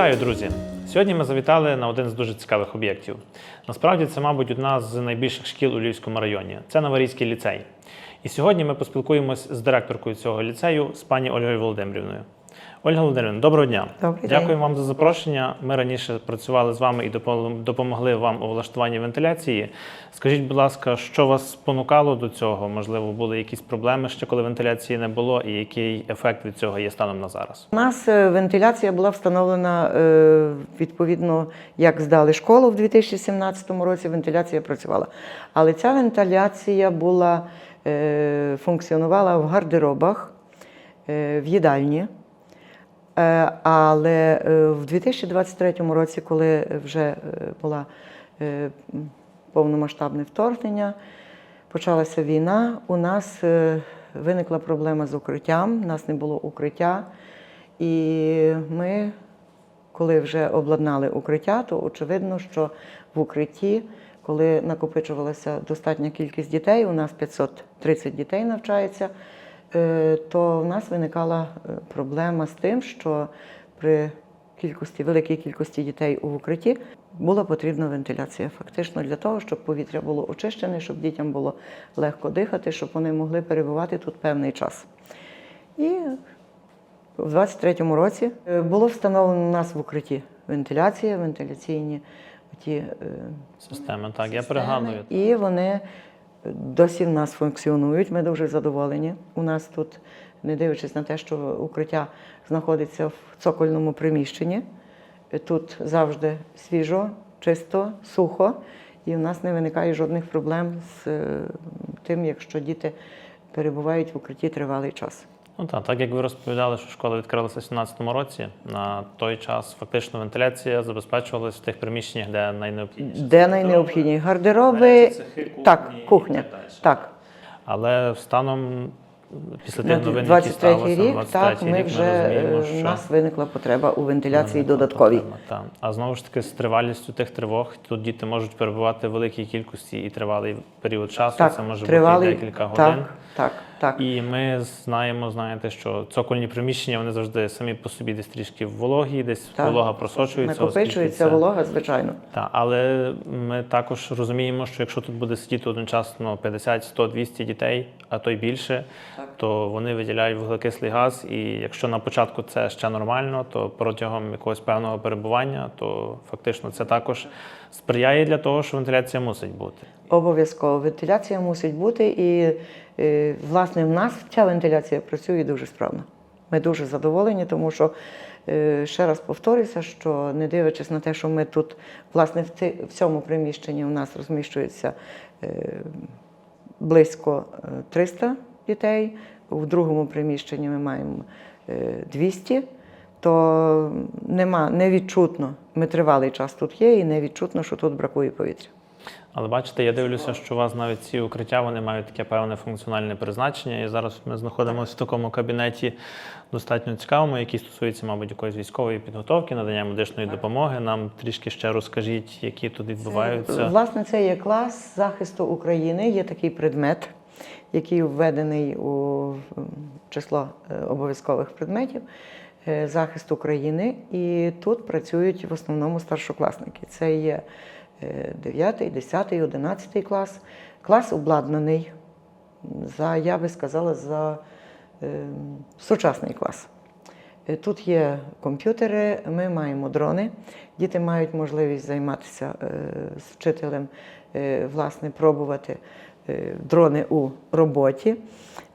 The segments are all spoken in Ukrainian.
Вітаю, друзі! Сьогодні ми завітали на один з дуже цікавих об'єктів. Насправді це, мабуть, одна з найбільших шкіл у Львівському районі. Це Новорізький ліцей. І сьогодні ми поспілкуємось з директоркою цього ліцею, з пані Ольгою Володимирівною. Ольга Володимирівна, доброго дня. Добрий Дякую день. вам за запрошення. Ми раніше працювали з вами і допом- допомогли вам у влаштуванні вентиляції. Скажіть, будь ласка, що вас спонукало до цього? Можливо, були якісь проблеми ще, коли вентиляції не було, і який ефект від цього є станом на зараз? У нас е, вентиляція була встановлена е, відповідно, як здали школу в 2017 році. Вентиляція працювала. Але ця вентиляція була е, функціонувала в гардеробах, в їдальні. Е, Але е, в 2023 році, коли вже е, була повномасштабне вторгнення, почалася війна, у нас виникла проблема з укриттям, у нас не було укриття. І ми, коли вже обладнали укриття, то очевидно, що в укритті, коли накопичувалася достатня кількість дітей, у нас 530 дітей навчається, то в нас виникала е, проблема з тим, що при кількості, великій кількості дітей у укритті була потрібна вентиляція. Фактично для того, щоб повітря було очищене, щоб дітям було легко дихати, щоб вони могли перебувати тут певний час. І в 23-му році е, було встановлено у нас в укритті вентиляція, вентиляційні ті е, Системи, так, я пригадую. І вони досі в нас функціонують. Ми дуже задоволені. У нас тут, не дивлячись на те, що укриття знаходиться в цокольному приміщенні, тут завжди свіжо, чисто, сухо, і в нас не виникає жодних проблем з е, тим, якщо діти перебувають в укритті тривалий час. Ну так, так як ви розповідали, що школа відкрилася в 2017 році, на той час фактично вентиляція забезпечувалась в тих приміщеннях, де найнеобхідніше. Де найнеобхідні гардероби, цехи, кухні так, кухня, так Але станом після тих новин, які 23 сталося, рік, 23 так, ми вже ми розуміємо, е, що нас виникла потреба у вентиляції додатковій. так. А знову ж таки, з тривалістю тих тривог, тут діти можуть перебувати в великій кількості і тривалий період часу. Так, Це може тривалий, бути декілька годин. Так, так, так. І ми знаємо, знаєте, що цокольні приміщення вони завжди самі по собі десь трішки вологі, десь Так. волога просочується. Накопичується це- волога, звичайно. Так, але ми також розуміємо, що якщо тут буде сидіти одночасно 50, 100, 200 дітей, а то й більше, Так. то вони виділяють вуглекислий газ. І якщо на початку це ще нормально, то протягом якогось певного перебування, то фактично це також сприяє для того, що вентиляція мусить бути. Обов'язково вентиляція мусить бути, і е, власне в нас ця вентиляція працює дуже справно. Ми дуже задоволені, тому що е, ще раз повторюся, що не дивлячись на те, що ми тут, власне, в цьому приміщенні у нас розміщується е, близько е, 300 дітей, в другому приміщенні ми маємо е, 200, то нема невідчутно. Ми тривалий час тут є, і невідчутно, що тут бракує повітря. Але бачите, я дивлюся, що у вас навіть ці укриття вони мають таке певне функціональне призначення. І зараз ми знаходимося в такому кабінеті достатньо цікавому, який стосується, мабуть, якоїсь військової підготовки, надання медичної допомоги. Нам трішки ще розкажіть, які тут відбуваються. Власне, це є клас захисту України. Є такий предмет, який введений у число е, обов'язкових предметів е, захист України. І тут працюють в основному старшокласники. Це є 9, 10, 11 клас. Клас обладнаний за, я би сказала, за е, сучасний клас. Е, Тут є комп'ютери, ми маємо дрони. Діти мають можливість займатися е, з вчителем, е, власне, пробувати е, дрони у роботі.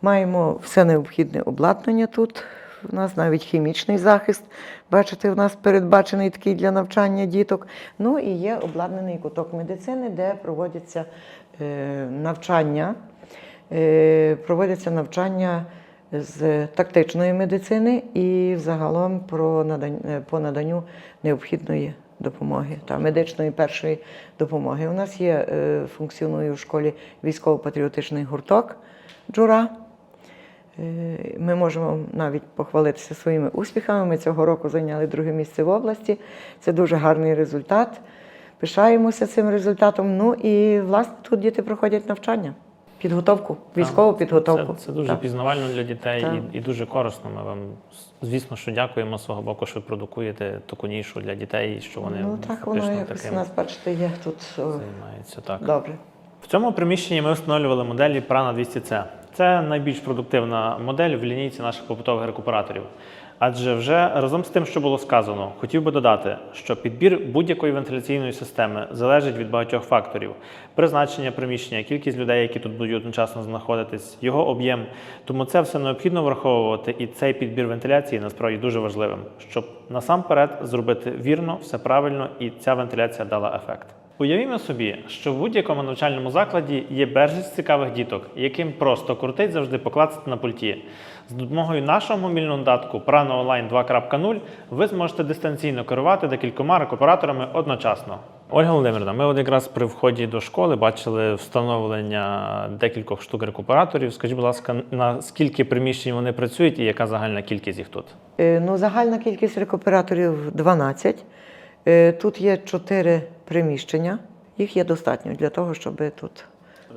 Маємо все необхідне обладнання тут. У нас навіть хімічний захист. Бачите, у нас передбачений такий для навчання діток. Ну і є обладнаний куток медицини, де проводяться е, навчання. Е, проводяться навчання з тактичної медицини і взагалом про надань, е, по наданню необхідної допомоги та медичної першої допомоги. У нас є функціонує в школі військово-патріотичний гурток Джура. Е, Ми можемо навіть похвалитися своїми успіхами. Ми цього року зайняли друге місце в області. Це дуже гарний результат. Пишаємося цим результатом. Ну і власне тут діти проходять навчання. підготовку, військову підготовку. Це, це дуже Так. пізнавально для дітей Так. і, і дуже корисно. Ми вам звісно, що дякуємо свого боку, що ви продукуєте таку нішу для дітей, що вони ну так воно якось у нас, бачите, є тут о, займаються. Так. добре. В цьому приміщенні ми встановлювали моделі Prana 200C. Це найбільш продуктивна модель в лінійці наших побутових рекуператорів. Адже вже разом з тим, що було сказано, хотів би додати, що підбір будь-якої вентиляційної системи залежить від багатьох факторів: призначення приміщення, кількість людей, які тут будуть одночасно знаходитись, його об'єм. Тому це все необхідно враховувати, і цей підбір вентиляції насправді дуже важливим, щоб насамперед зробити вірно, все правильно, і ця вентиляція дала ефект. Уявімо собі, що в будь-якому навчальному закладі є безліч цікавих діток, яким просто крутить завжди покласти на пульті. З допомогою нашого мобільного додатку Prano Online 2.0 ви зможете дистанційно керувати декількома рекуператорами одночасно. Ольга Володимирівна, ми от якраз при вході до школи бачили встановлення декількох штук рекуператорів. Скажіть, будь ласка, на скільки приміщень вони працюють і яка загальна кількість їх тут? Е, Ну, загальна кількість рекуператорів 12. Е, Тут є 4 приміщення. Їх є достатньо для того, щоб тут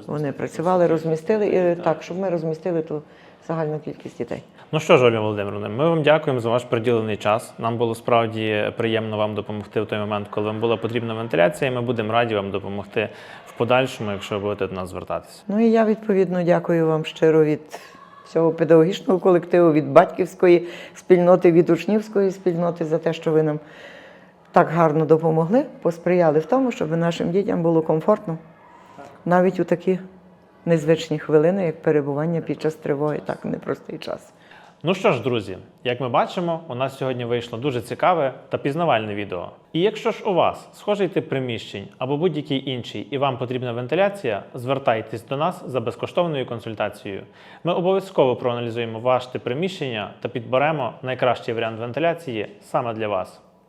вони працювали, розмістили. І, так, щоб ми розмістили ту загальну кількість дітей. Ну що ж, Ольга Володимировна, ми вам дякуємо за ваш приділений час. Нам було справді приємно вам допомогти в той момент, коли вам була потрібна вентиляція. і Ми будемо раді вам допомогти в подальшому, якщо ви будете до нас звертатися. Ну і я відповідно дякую вам щиро від всього педагогічного колективу, від батьківської спільноти, від учнівської спільноти за те, що ви нам так гарно допомогли, посприяли в тому, щоб нашим дітям було комфортно навіть у такі незвичні хвилини, як перебування під час тривоги, так непростий час. Ну що ж, друзі, як ми бачимо, у нас сьогодні вийшло дуже цікаве та пізнавальне відео. І якщо ж у вас схожий тип приміщень або будь-який інший, і вам потрібна вентиляція, звертайтесь до нас за безкоштовною консультацією. Ми обов'язково проаналізуємо ваш тип приміщення та підберемо найкращий варіант вентиляції саме для вас.